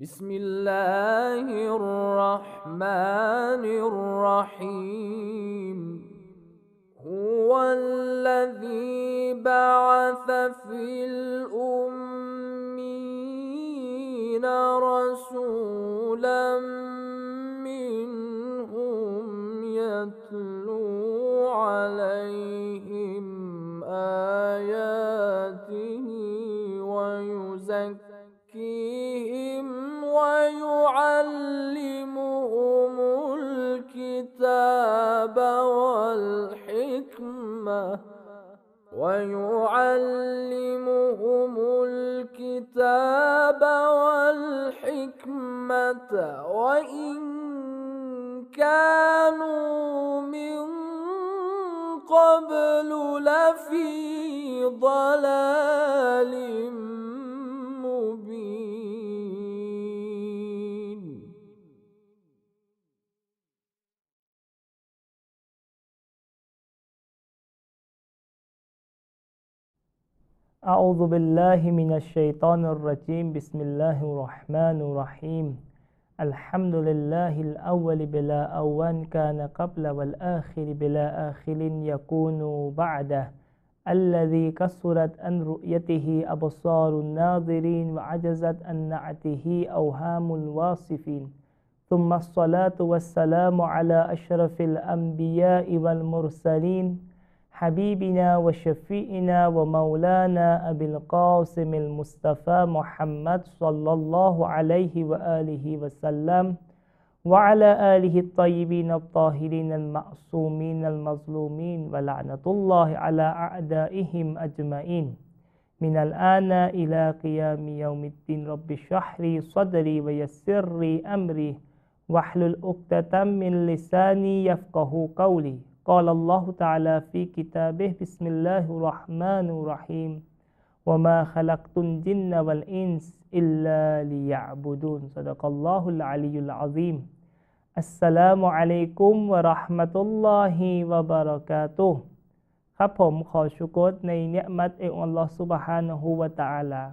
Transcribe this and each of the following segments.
بسم الله الرحمن الرحيم. هو الذي بعث في الأمين رسولا منهم يتلو عليهم آياته. ويعلمهم الكتاب والحكمة ويعلمهم الكتاب والحكمة وإن كانوا من قبل لفي ضلال أعوذ بالله من الشيطان الرجيم. بسم الله الرحمن الرحيم. الحمد لله الأول بلا أول كان قبل والآخر بلا آخر يكون بعده. الذي كسرت عن رؤيته أبصار الناظرين وعجزت عن نعته أوهام الواصفين. ثم الصلاة والسلام على أشرف الأنبياء والمرسلين. حبيبنا وشفيئنا ومولانا أبي القاسم المصطفى محمد صلى الله عليه وآله وسلم وعلى آله الطيبين الطاهرين المعصومين المظلومين ولعنة الله على أعدائهم أجمعين. من الآن إلى قيام يوم الدين رب اشرح لي صدري ويسر لي أمري واحلل عقدة من لساني يفقه قولي. قال الله تعالى في كتابه بسم الله الرحمن الرحيم وما خلقت الجن والإنس إلا ليعبدون صدق الله العلي العظيم السلام عليكم ورحمة الله وبركاته ครับผมขอชุกรในเนืมัดเอกอัลลอฮฺซุบฮานะฮูวะตะอาลา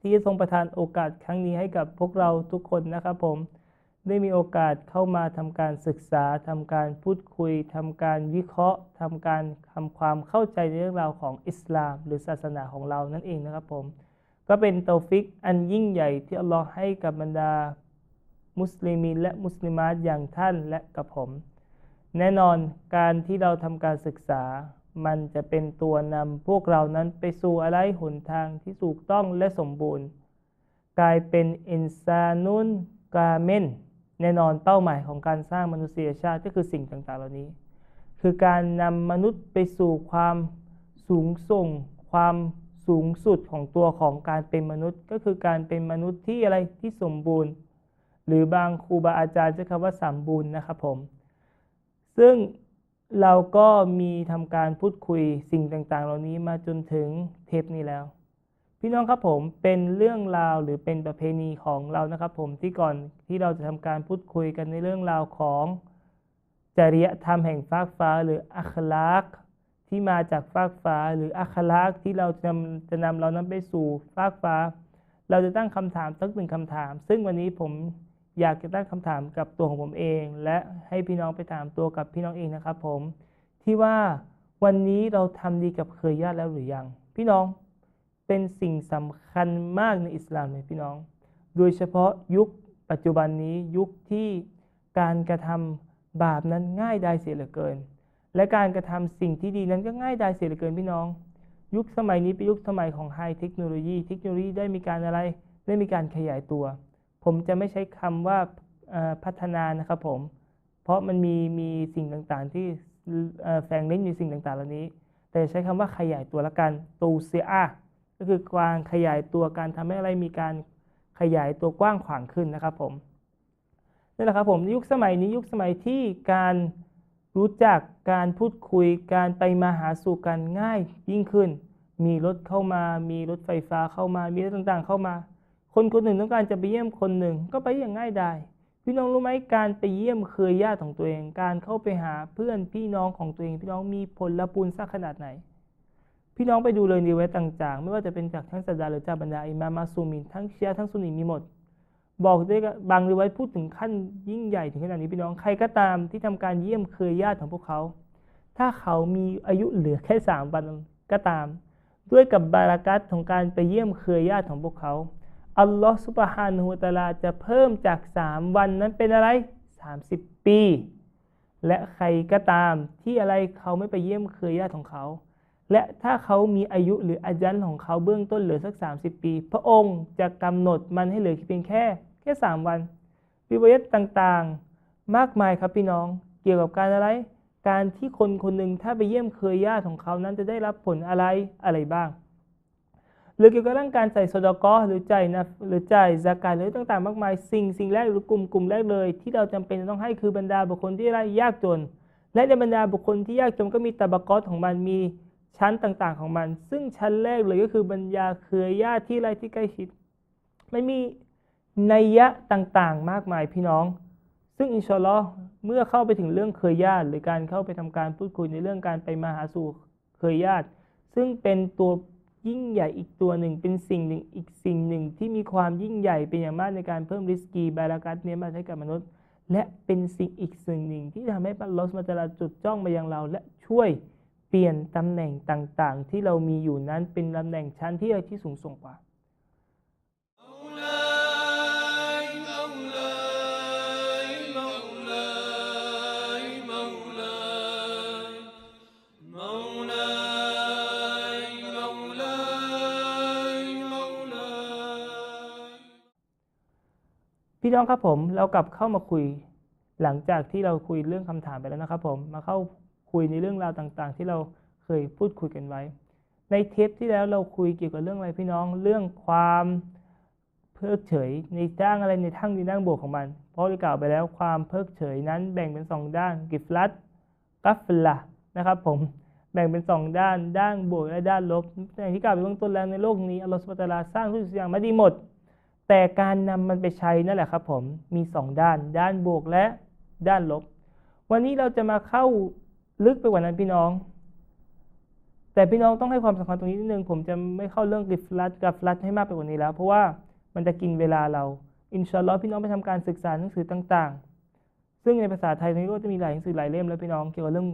ที่ทรงประทานโอกาสครั้งนี้ให้กับพวกเราทุกคนนะครับผม ได้มีโอกาสเข้ามาทำการศึกษาทำการพูดคุยทำการวิเคราะห์ทำการทำความเข้าใจในเรื่องราวของอิสลาม หรือศาสนาของเรานั่นเองนะครับผม ก็เป็นเตาฟิกอันยิ่งใหญ่ที่อัลลอฮ์ให้กับบรรดา มุสลิมีและมุสลิมาตอย่างท่านและกับผม แน่นอนการที่เราทำการศึกษา มันจะเป็นตัวนำพวกเรานั้นไปสู่อะไรหนทางที่ถูกต้องและสมบูรณ์ กลายเป็นอินซานุนกาเมน แน่นอนเป้าหมายของการสร้างมนุษยชาติก็คือสิ่งต่างๆ เหล่านี้ คือการนำมนุษย์ไปสู่ความสูงส่ง ความสูงสุดของตัวของการเป็นมนุษย์ ก็คือการเป็นมนุษย์ที่อะไรที่สมบูรณ์ หรือบางครูบาอาจารย์ใช้คำว่าสมบูรณ์นะครับผม ซึ่งเราก็มีทำการพูดคุยสิ่งต่างๆ เหล่านี้มาจนถึงเทปนี้แล้ว พี่น้องครับผมเป็นเรื่องราวหรือเป็นประเพณีของเรานะครับ ผมที่ก่อนที่เราจะทำการพูดคุยกันในเรื่องราวของจริยธรรมแห่งฟากฟ้า หรืออัคลักที่มาจากฟากฟ้า หรืออัคลักที่เราจะนำจะนำเรานั้นไปสู่ฟากฟ้า เราจะตั้งคำถามสักหนึ่งคำถาม ซึ่งวันนี้ผมอยากจะตั้งคำถามกับตัวของผมเอง และให้พี่น้องไปถามตัวกับพี่น้องเองนะครับ ผมที่ว่าวันนี้เราทำดีกับเคยญาติแล้วหรือยัง พี่น้อง เป็นสิ่งสำคัญมากในอิสลามเลยพี่น้อง โดยเฉพาะยุคปัจจุบันนี้ยุคที่การกระทำบาปนั้นง่ายได้เสียเหลือเกิน และการกระทำสิ่งที่ดีนั้นก็ง่ายได้เสียเหลือเกินพี่น้อง ยุคสมัยนี้เป็นยุคสมัยของไฮเทคโนโลยี เทคโนโลยีได้มีการอะไร ได้มีการขยายตัว ผมจะไม่ใช้คำว่าพัฒนานะครับผม เพราะมันมีมีสิ่งต่างๆ ที่แฝงเล่นอยู่สิ่งต่างๆเหล่านี้ แต่ใช้คำว่าขยายตัวละกันตูเซีย ก็คือการขยายตัวการทำให้อะไรมีการขยายตัวกว้างขวางขึ้นนะครับผมนี่แหละครับผมยุคสมัยนี้ยุคสมัยที่การรู้จักการพูดคุยการไปมาหาสู่กันง่ายยิ่งขึ้น มีรถเข้ามา มีรถไฟฟ้าเข้ามา มีอะไรต่างๆ เข้ามา คนคนหนึ่งต้องการจะไปเยี่ยมคนหนึ่งก็ไปอย่างง่ายดายพี่น้องรู้ไหมการไปเยี่ยมเคยญาติของตัวเอง การเข้าไปหาเพื่อนพี่น้องของตัวเอง พี่น้องมีผลบุญสักขนาดไหน พี่น้องไปดูเลยในเว็บต่างๆ ไม่ว่าจะเป็นจากทั้งสัดาหรือจากบรรดาอิมามาซูมินทั้งเชียร์ทั้งซุนีมีหมด บอกด้วยกับบางรีไว้พูดถึงขั้นยิ่งใหญ่ถึงขนาดนี้พี่น้องใครก็ตามที่ทำการเยี่ยมเคยญาติของพวกเขา ถ้าเขามีอายุเหลือแค่สามวันก็ตาม ด้วยกับบารากัตของการไปเยี่ยมเคยญาติของพวกเขาอัลลอฮฺสุบฮานะฮูตะลาจะเพิ่มจากสามวันนั้นเป็นอะไรสามสิบปี และใครก็ตามที่อะไรเขาไม่ไปเยี่ยมเคยญาติของเขา และถ้าเขามีอายุหรืออายันของเขาเบื้องต้นเหลือสัก 30 ปี พระองค์จะกำหนดมันให้เหลือเพียงแค่แค่ 3 วันวิวยัตต่างๆ มากมายครับพี่น้องเกี่ยวกับการอะไร การที่คนคนหนึ่งถ้าไปเยี่ยมเคยญาติของเขานั้นจะได้รับผลอะไรอะไรบ้าง หรือเกี่ยวกับเรื่องการใส่โซดากอหรือใจนะหรือจ่ายสกาหรือต่างๆ มากมาย สิ่งสิ่งแรกหรือกลุ่มกลุ่มแรกเลย ที่เราจำเป็นจะต้องให้คือบรรดาบุคคลที่ไรยากจน และในบรรดาบุคคลที่ยากจนก็มีตะบกอของมันมี ชั้นต่างๆของมัน ซึ่งชั้นแรกเลยก็คือบรรดาเครือญาติที่ไร้ที่ใกล้ชิด ไม่มีนัยยะต่างๆ มากมายพี่น้อง ซึ่งอินชอลอเมื่อเข้าไปถึงเรื่องเคยญาติ หรือการเข้าไปทำการพูดคุยในเรื่องการไปมาหาสู่เคยญาติ ซึ่งเป็นตัวยิ่งใหญ่อีกตัวหนึ่งเป็นสิ่งหนึ่งอีกสิ่งหนึ่งที่มีความยิ่งใหญ่เป็นอย่างมากในการเพิ่มริสกีบารากัตเนี้ยมาให้กับมนุษย์ และเป็นสิ่งอีกสิ่งหนึ่งที่ทำให้อัลลอสุบฮาตาลาจุดจ้องมายังเรา และช่วย เปลี่ยนตำแหน่งต่างๆ ที่เรามีอยู่นั้นเป็นตำแหน่งชั้นที่ที่สูงส่งกว่า พี่น้องครับผมเรากลับเข้ามาคุยหลังจากที่เราคุยเรื่องคำถามไปแล้วนะครับผมมาเข้า คุยในเรื่องราวต่างๆ ที่เราเคยพูดคุยกันไว้ ในเทปที่แล้วเราคุยเกี่ยวกับเรื่องอะไรพี่น้องเรื่องความเพิกเฉยในด้านอะไรในทั้งในด้านบวกของมัน เพราะได้กล่าวไปแล้วความเพิกเฉยนั้นแบ่งเป็นสองด้านกิฟลัตกัฟละนะครับผมแบ่งเป็นสองด้านด้านบวกและด้านลบอย่างที่กล่าวไปเบื้องต้นแล้วในโลกนี้อัลลอฮฺสุบตาลาสร้างทุกสิ่งอย่างมาดีหมด แต่การนำมันไปใช้นั่นแหละครับผมมีสองด้าน ด้านบวกและด้านลบ วันนี้เราจะมาเข้า ลึกไปกว่านั้นพี่น้อง แต่พี่น้องต้องให้ความสำคัญตรงนี้นิดนึง ผมจะไม่เข้าเรื่องกิฟลัดกับฟลัดให้มากไปกว่านี้แล้ว เพราะว่ามันจะกินเวลาเรา อินชาอัลลอฮ์พี่น้องไปทำการศึกษาหนังสือต่างๆ ซึ่งในภาษาไทยตรงนี้ก็จะมีหลายหนังสือหลายเล่มแล้วพี่น้องเกี่ยวกับเรื่อง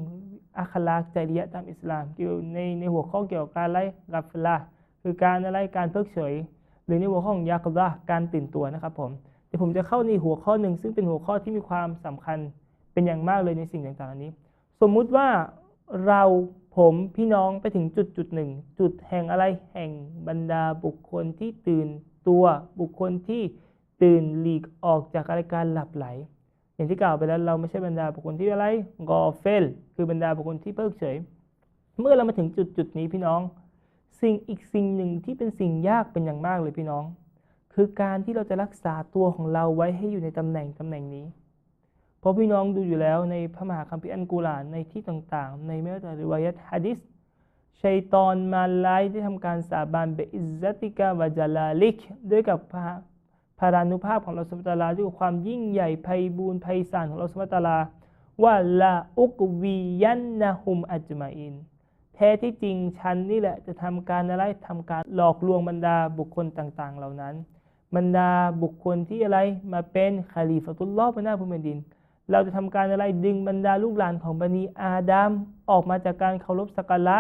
อัคลากจริยะตามอิสลาม เกี่ยวในในหัวข้อเกี่ยวกับการไล่กัฟลาคือการอะไรการเพิกเฉย หรือในหัวข้อของยากบะการตื่นตัวนะครับผมเดี๋ยวผมจะเข้าในหัวข้อหนึ่งซึ่งเป็นหัวข้อที่มีความสำคัญเป็นอย่างมากเลยในสิ่งต่างๆอันนี้ สมมุติว่าเราผมพี่น้องไปถึงจุดจุดหนึ่งจุดแห่งอะไรแห่งบรรดาบุคคลที่ตื่นตัวบุคคลที่ตื่นหลีกออกจากอาการหลับไหล อย่างที่กล่าวไปแล้วเราไม่ใช่บรรดาบุคคลที่อะไรกอเฟลคือบรรดาบุคคลที่เพิกเฉย เมื่อเรามาถึงจุดจุดนี้พี่น้อง สิ่งอีกสิ่งหนึ่งที่เป็นสิ่งยากเป็นอย่างมากเลยพี่น้อง คือการที่เราจะรักษาตัวของเราไว้ให้อยู่ในตำแหน่งตำแหน่งนี้ เพราะพี่น้องดูอยู่แล้วในพระมหาคัมภีร์อันกุรอานในที่ต่างๆ ในเมตตาริวายัตฮะดิษชัยตอนมาไลายได้ทำการสาบานเบอิซัติกาวะจาลาลิกด้วยกับพระพารานุภาพของเราสมตาลาด้วยความยิ่งใหญ่ไพบูรย์ไพศาลของเราสมตาลาว่าละอุกวียันนะฮุมอัจมาอิน แท้ที่จริงฉันนี่แหละจะทำการอะไรทำการหลอกลวงบรรดาบุคคลต่างๆ เหล่านั้น บรรดาบุคคลที่อะไรมาเป็นคาลีฟตุลลอฮ์บนหน้าภูมิแผ่นดิน เราจะทำการอะไรดึงบรรดาลูกหลานของบันีอาดัมออกมาจากการเคารพสักการะ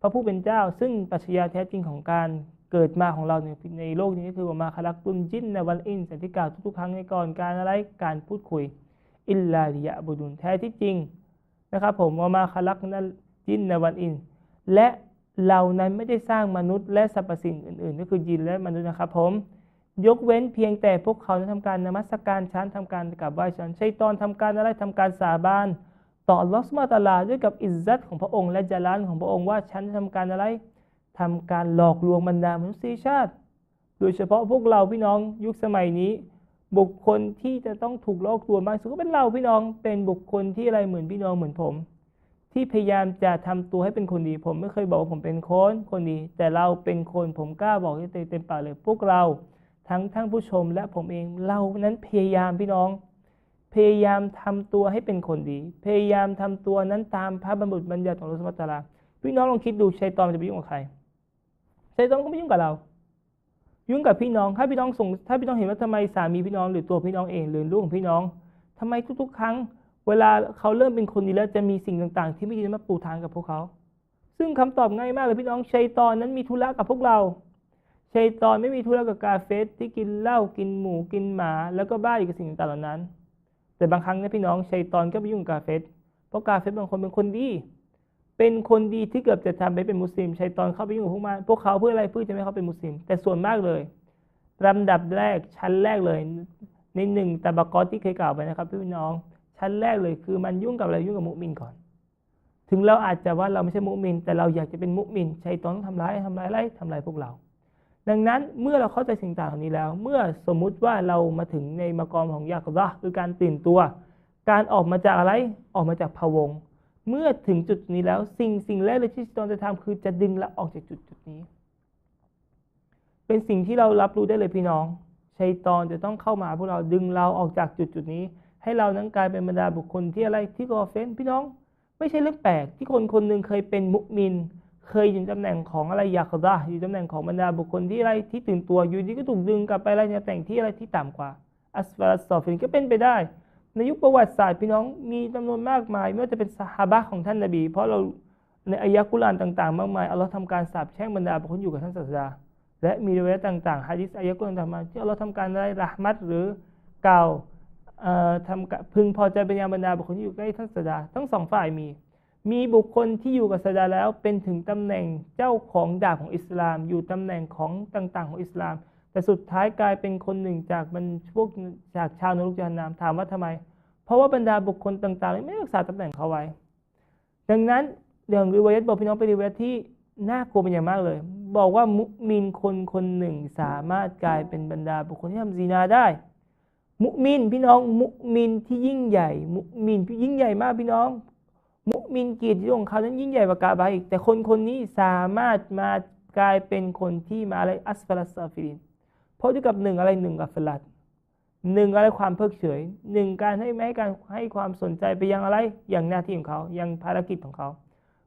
พระผู้เป็นเจ้า ซึ่งปรัชญาแท้จริงของการเกิดมาของเราในในโลกนี้ก็คือว่ามาคาลักตุนจินในวันอินสันติกาทุกๆครั้งในก่อนการอะไรการพูดคุย อิลลาลิยะบุดุนแท้ที่จริงนะครับผมว่ามาคาลักนั้นจินในวันอิน และเรานั้นไม่ได้สร้างมนุษย์และสรรพสิ่งอื่น ๆ ก็คือยินและมนุษย์นะครับผม ยกเว้นเพียงแต่พวกเขาจะทำการนมัสการฉันทำการกราบไหว้ฉันชัยตอนทำการอะไรทำการสาบานต่อลอสุบฮาตาลาด้วยกับอิซซัตของพระองค์และจาลานของพระองค์ว่าฉันทำการอะไรทำการหลอกลวงบรรดามนุษยชาติ โดยเฉพาะพวกเราพี่น้องยุคสมัยนี้ บุคคลที่จะต้องถูกหลอกลวงมากสุดก็เป็นเราพี่น้องเป็นบุคคลที่อะไรเหมือนพี่น้องเหมือนผม ที่พยายามจะทำตัวให้เป็นคนดี ผมไม่เคยบอกว่าผมเป็นคนคนดี แต่เราเป็นคนผมกล้าบอกให้เต็มปากเลยพวกเรา ทั้งทั้งผู้ชมและผมเองเรานั้นพยายามพี่น้อง พยายามทำตัวให้เป็นคนดี พยายามทำตัวนั้นตามพระบัญญัติบัญญัติของอัสุบฮานตะอาลาพี่น้องลองคิดดูชัยตอนจะไปยุ่งกับใครชัยตอนก็ไม่ยุ่งกับเรา ยุ่งกับพี่น้องถ้าพี่น้องส่งถ้าพี่น้องเห็นว่าทำไมสามีพี่น้องหรือตัวพี่น้องเองหรือลูกของพี่น้องทำไมทุกๆ ครั้ง เวลาเขาเริ่มเป็นคนดีแล้วจะมีสิ่งต่างๆ ที่ไม่ดีมาปูทางกับพวกเขา ซึ่งคำตอบง่ายมากเลยพี่น้องชัยตอนนั้นมีธุระกับพวกเรา ชัยตอนไม่มีธุระกับกาเฟสที่กินเหล้ากินหมูกินหมา แล้วก็บ้าอยู่กับสิ่งต่างๆเหล่านั้น แต่บางครั้งนะพี่น้องชัยตอนก็ไปยุ่งกาเฟสเพราะกาเฟสบางคนเป็นคนดี เป็นคนดีที่เกือบจะทำไปเป็นมุสลิมชัยตอนเข้าไปยุ่งกับพวกมันพวกเขาเพื่ออะไรเพื่อจะไม่ให้เขาเป็นมุสลิม แต่ส่วนมากเลยลำดับแรกชั้นแรกเลยในหนึ่งตะบากอที่เคยกล่าวไปนะครับพี่น้อง ชั้นแรกเลยคือมันยุ่งกับอะไรยุ่งกับมุมินก่อน ถึงเราอาจจะว่าเราไม่ใช่มุมินแต่เราอยากจะเป็นมุมินชัยตอนทำร้ายทำร้ายอะไรทำร้ายพวกเรา ดังนั้นเมื่อเราเข้าใจสิ่งต่างเหล่านี้แล้ว เมื่อสมมุติว่าเรามาถึงในมากรของยากรอคือการตื่นตัว การออกมาจากอะไรออกมาจากภวง เมื่อถึงจุดนี้แล้วสิ่งสิ่งแรกเลยที่ชัยตอนจะทำคือจะดึงเราออกจากจุดจุดนี้ เป็นสิ่งที่เรารับรู้ได้เลยพี่น้องชัยตอนจะต้องเข้ามาพวกเราดึงเราออกจากจุดจุดนี้ ให้เรานั้นกลายเป็นบรรดาบุคคลที่อะไรที่กอเฟนพี่น้อง ไม่ใช่เรื่องแปลกที่คนคนหนึ่งเคยเป็นมุมิน เคยอยู่ตำแหน่งของอะไรยาคดาอยู่ตำแหน่งของบรรดาบุคคลที่อะไรที่ตื่นตัวอยู่ดีก็ถูกดึงกลับไปอะไรในตำแหน่งที่อะไรที่ต่ำกว่า อัสฟารัสอฟินก็เป็นไปได้ ในยุคประวัติศาสตร์พี่น้องมีจำนวนมากมายไม่ว่าจะเป็นสหาบะของท่านนบี เพราะเราในอายะกุรานต่างๆ มากมายอัลลอฮ์ทำการสาปแช่งบรรดาบุคคลอยู่กับท่านศาสดาและมีเริวายะห์ต่างๆฮะดิษอายะกุรานต่างๆมาที่อัลลอฮ์ทำการได้รหมัดหรือกล่าวเอ่อทำพึงพอใจเป็นยังบรรดาบุคคลที่อยู่ใกล้ท่านศาสดาทั้งสองฝ่ายมี มีบุคคลที่อยู่กับศาดาแล้วเป็นถึงตำแหน่งเจ้าของดาบของอิสลาม อยู่ตำแหน่งของต่างๆ ของอิสลาม แต่สุดท้ายกลายเป็นคนหนึ่งจากบรรพวกจากชาวนรกจาหนามถามว่าทำไม เพราะว่าบรรดาบุคคลต่างๆ ไม่รักษาตำแหน่งเขาไว้ ดังนั้นอย่างริวายะห์บอกพี่น้องเป็นริวายะห์ที่น่ากลัวเป็นอย่างมากเลย บอกว่ามุมินคนคนหนึ่งสามารถกลายเป็นบรรดาบุคคลที่ทำซีนาได้ มุมินพี่น้องมุมินที่ยิ่งใหญ่ มุมินที่ยิ่งใหญ่มากพี่น้อง มินเกียรติยศของเขานั้นยิ่งใหญ่กว่ากาบาอีก แต่คนคนนี้สามารถมากลายเป็นคนที่มาอะไรอัสฟาลัสซาฟิรินเพราะด้วยกับหนึ่งอะไรหนึ่งอัฟลัดหนึ่งอะไรความเพิกเฉยหนึ่งการให้ไม่ให้การให้ความสนใจไปยังอะไรอย่างหน้าที่ของเขายังภารกิจของเขา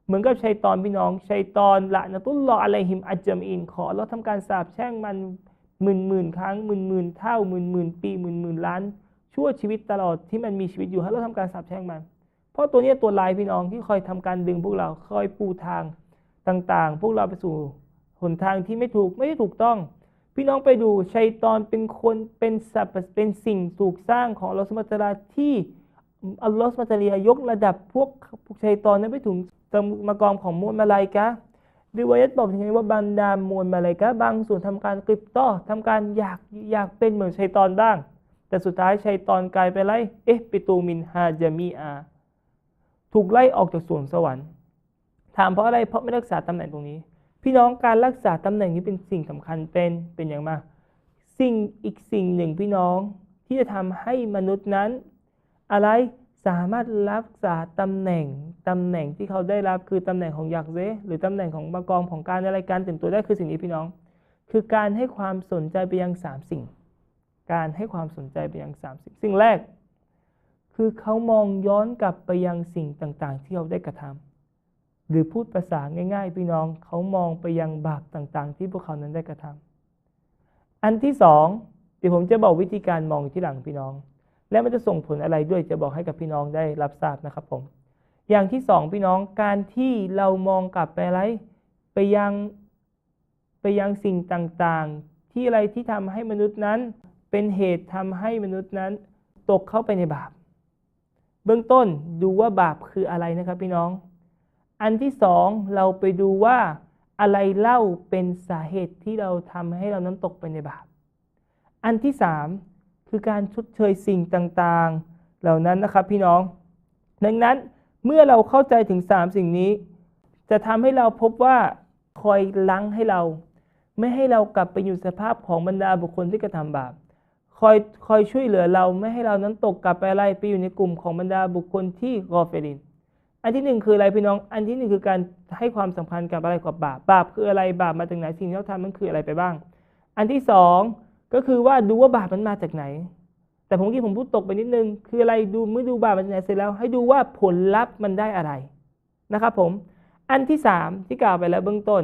เหมือนกับชัยตอนพี่น้องชัยตอนละนะตุลลออะลัยฮิมอัจจมอินขอเราทำการสาปแช่งมันหมื่นหมื่นครั้งหมื่นหมื่นเท่าหมื่นหมื่นปีหมื่นหมื่นล้าน ชั่วชีวิตตลอดที่มันมีชีวิตอยู่ให้เราทำการสาปแช่งมัน ราะตัวนี้ตัวลายพี่น้องที่คอยทำการดึงพวกเราคอยปูทางต่างๆ พวกเราไปสู่หนทางที่ไม่ถูกไม่ได้ถูกต้อง พี่น้องไปดูชัยตอนเป็นคนเป็นสัตว์เป็นสิ่งถูกสร้างของอัลลอฮฺสุบฮาตลาที่อัลลอฮฺสุบฮาตลายกระดับพวกพวกชัยตอนนั้นไปถึงตมมากรองของมวลมาลายกะห์ดิวายัตบอกถึงว่าบรรดามวลมาลายกะบางส่วนทำการกริบต้อทำการอยากอยากเป็นเหมือนชัยตอนบ้าง แต่สุดท้ายชัยตอนกลายไปไรเอ๊ะปิตูมินฮาจามีอา ถูกไล่ออกจากสวนสวรรค์ ถามเพราะอะไรเพราะไม่รักษาตำแหน่งตรงนี้ พี่น้องการรักษาตำแหน่งนี้เป็นสิ่งสำคัญเป็นเป็นอย่างมาก สิ่งอีกสิ่งหนึ่งพี่น้องที่จะทำให้มนุษย์นั้น อะไรสามารถรักษาตำแหน่งตำแหน่งที่เขาได้รับคือตำแหน่งของยักษ์เซหรือตำแหน่งของบากองของการอะไรการตื่นตัวได้คือสิ่งนี้พี่น้อง คือการให้ความสนใจไปยังสามสิ่ง การให้ความสนใจไปยังสามสิ่ง สิ่งแรก คือเขามองย้อนกลับไปยังสิ่งต่างๆ ที่เขาได้กระทำหรือพูดภาษาง่าย ๆ พี่น้องเขามองไปยังบาปต่างๆ ที่พวกเขานั้นได้กระทำอันที่สองเดี๋ยวผมจะบอกวิธีการมองที่หลังพี่น้อง และมันจะส่งผลอะไรด้วยจะบอกให้กับพี่น้องได้รับทราบนะครับผม อย่างที่สองพี่น้องการที่เรามองกลับไปอะไรไปยังไปยังสิ่งต่างๆ ที่อะไรที่ทำให้มนุษย์นั้น เป็นเหตุทำให้มนุษย์นั้น ตกเข้าไปในบาป เบื้องต้นดูว่าบาปคืออะไรนะครับพี่น้อง อันที่สองเราไปดูว่าอะไรเล่าเป็นสาเหตุที่เราทำให้เรานั้นตกไปในบาป อันที่สามคือการชดเชยสิ่งต่างๆ เหล่านั้นนะครับพี่น้อง ดังนั้นเมื่อเราเข้าใจถึงสามสิ่งนี้ จะทำให้เราพบว่าคอยลังให้เรา ไม่ให้เรากลับไปอยู่สภาพของบรรดาบุคคลที่กระทำบาป คอยคอยช่วยเหลือเราไม่ให้เรานั้นตกกลับไปอะไรไปอยู่ในกลุ่มของบรรดาบุคคลที่กอเฟริน อันที่หนึ่งคืออะไรพี่น้อง อันที่หนึ่งคือการให้ความสำคัญกับอะไรกับบาป บาปคืออะไร บาปมาจากไหน สิ่งที่เราทำมันคืออะไรไปบ้าง อันที่สองก็คือว่าดูว่าบาปมันมาจากไหน แต่ผมกี้ผมพูดตกไปนิดนึง คืออะไรดูเมื่อดูบาปมันจากไหนเสร็จแล้ว ให้ดูว่าผลลัพธ์มันได้อะไรนะครับผม อันที่สามที่กล่าวไปแล้วเบื้องต้น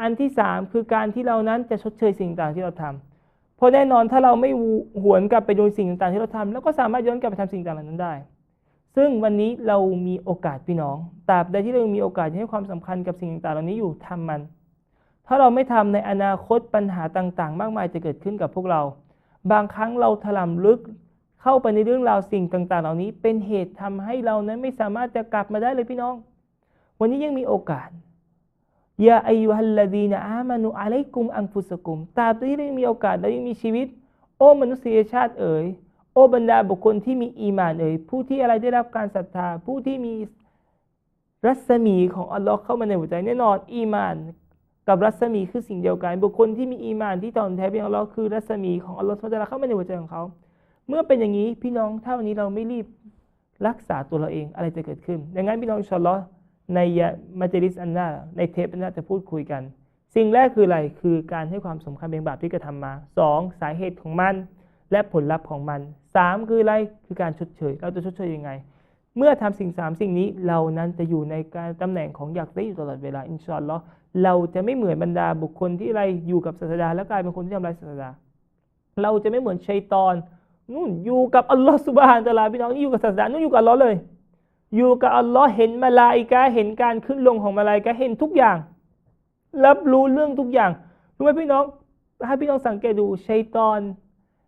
อันที่สามคือการที่เรานั้นจะชดเชยสิ่งต่างที่เราทำ เพราะแน่นอนถ้าเราไม่หวนกลับไปโดยสิ่งต่างๆที่เราทำแล้วก็สามารถย้อนกลับไปทำสิ่งต่างๆเหล่านั้นได้ ซึ่งวันนี้เรามีโอกาสพี่น้องตราบใดที่เรายังมีโอกาสให้ความสำคัญกับสิ่งต่างๆเหล่านี้อยู่ทำมัน ถ้าเราไม่ทำในอนาคตปัญหาต่างๆ มากมายจะเกิดขึ้นกับพวกเรา บางครั้งเราถลำลึกเข้าไปในเรื่องราวสิ่งต่าง ๆ เหล่านี้ เป็นเหตุทำให้เรานั้นไม่สามารถจะกลับมาได้เลยพี่น้อง วันนี้ยังมีโอกาส ยาอายุฮัลลดีนอามานุอะลัยกุมอังฟุสกุมตราบที่เรายังมีโอกาสเรายังมีชีวิต โอ้มนุษยชาติเอ๋ยโอ้บรรดาบุคคลที่มีอีมานเอ๋ยผู้ที่อะไรได้รับการศรัทธา ผู้ที่มีรัศมีของอัลลอฮ์เข้ามาในหัวใจแน่นอน อีมาน กับรัศมีคือสิ่งเดียวกัน บุคคลที่มีอีมานที่ตอนแท้เพียงอัลลอฮ์คือรัศมีของอัลลอฮ์สุบฮานะฮูวะตะอาลาเข้ามาในหัวใจของเขา เมื่อเป็นอย่างนี้พี่น้องถ้าวันนี้เราไม่รีบรักษาตัวเราเองอะไรจะเกิดขึ้นดังนั้นพี่น้องอินชาอัลลอฮ์ ในมัจลิสอันหน้าในเทปอันหน้าจะพูดคุยกัน สิ่งแรกคืออะไรคือการให้ความสำคัญเป็นบาปที่กระทำมาสองสาเหตุของมัน และผลลัพธ์ของมันสามคืออะไรคือการชดเชย เราจะชดเชยยังไง เมื่อทำสิ่งสามสิ่งนี้เรานั้นจะอยู่ในการตำแหน่งของอยากได้อยู่ตลอดเวลาอินชอัลลอเราจะไม่เหมือนบรรดาบุคคลที่อะไรอยู่กับศาสดา แล้วกลายเป็นคนที่ทำลายศาสดา เราจะไม่เหมือนชัยตอนนู่นอยู่กับอัลลอฮ์สุบฮานตะอาลาพี่น้องนี่อยู่กับศาสดานู่นอยู่กับอัลลอฮ์เลย อยู่กับอัลลอฮ์เห็นมาลาอิกะเห็นการขึ้นลงของมาลาอิกะเห็นทุกอย่าง รับรู้เรื่องทุกอย่างรู้ไหมพี่น้องถ้าพี่น้องสังเกตดูชัยตอน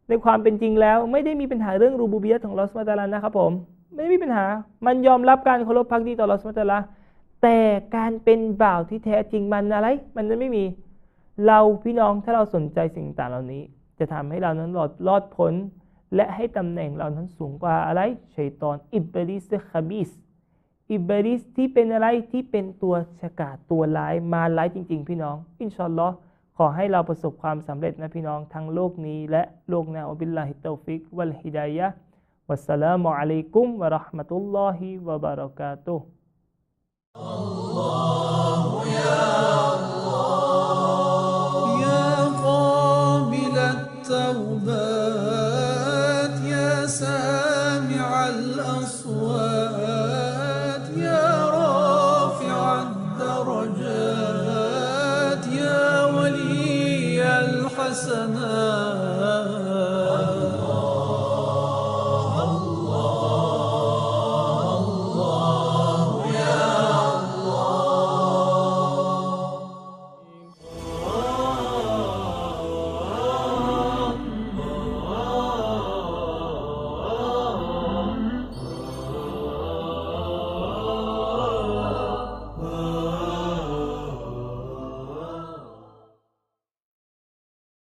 ในความเป็นจริงแล้ว ไม่ได้มีปัญหาเรื่องรูบูบียะของลอสมาตาลานะครับผม ไม่ได้มีปัญหา มันยอมรับการเคารพพักดีต่อลอสมาตาลาแต่การเป็นบ่าวที่แท้จริงมันอะไร มันนั้นไม่มีเราพี่น้องถ้าเราสนใจสิ่งต่างเหล่านี้ จะทำให้เรานั้นรอดรอดพ้น และให้ตำแหน่งเรานั้นสูงกว่าอะไรชัยตอนอิบริสคาบิสอิบริสที่เป็นอะไรที่เป็นตัวฉกาจตัวร้ายมาร้ายจริง ๆ พี่น้อง อินชอัลอขอให้เราประสบความสำเร็จนะพี่น้องทั้งโลกนี้และโลกหน้าอับิลลาฮิตตอฟิกวัลฮิดายะวัสสลามุอะลัยกุมวะเราะห์มะตุลลอฮิวะบะเราะกาตุฮ์ الدرجات يا ولي الحسنات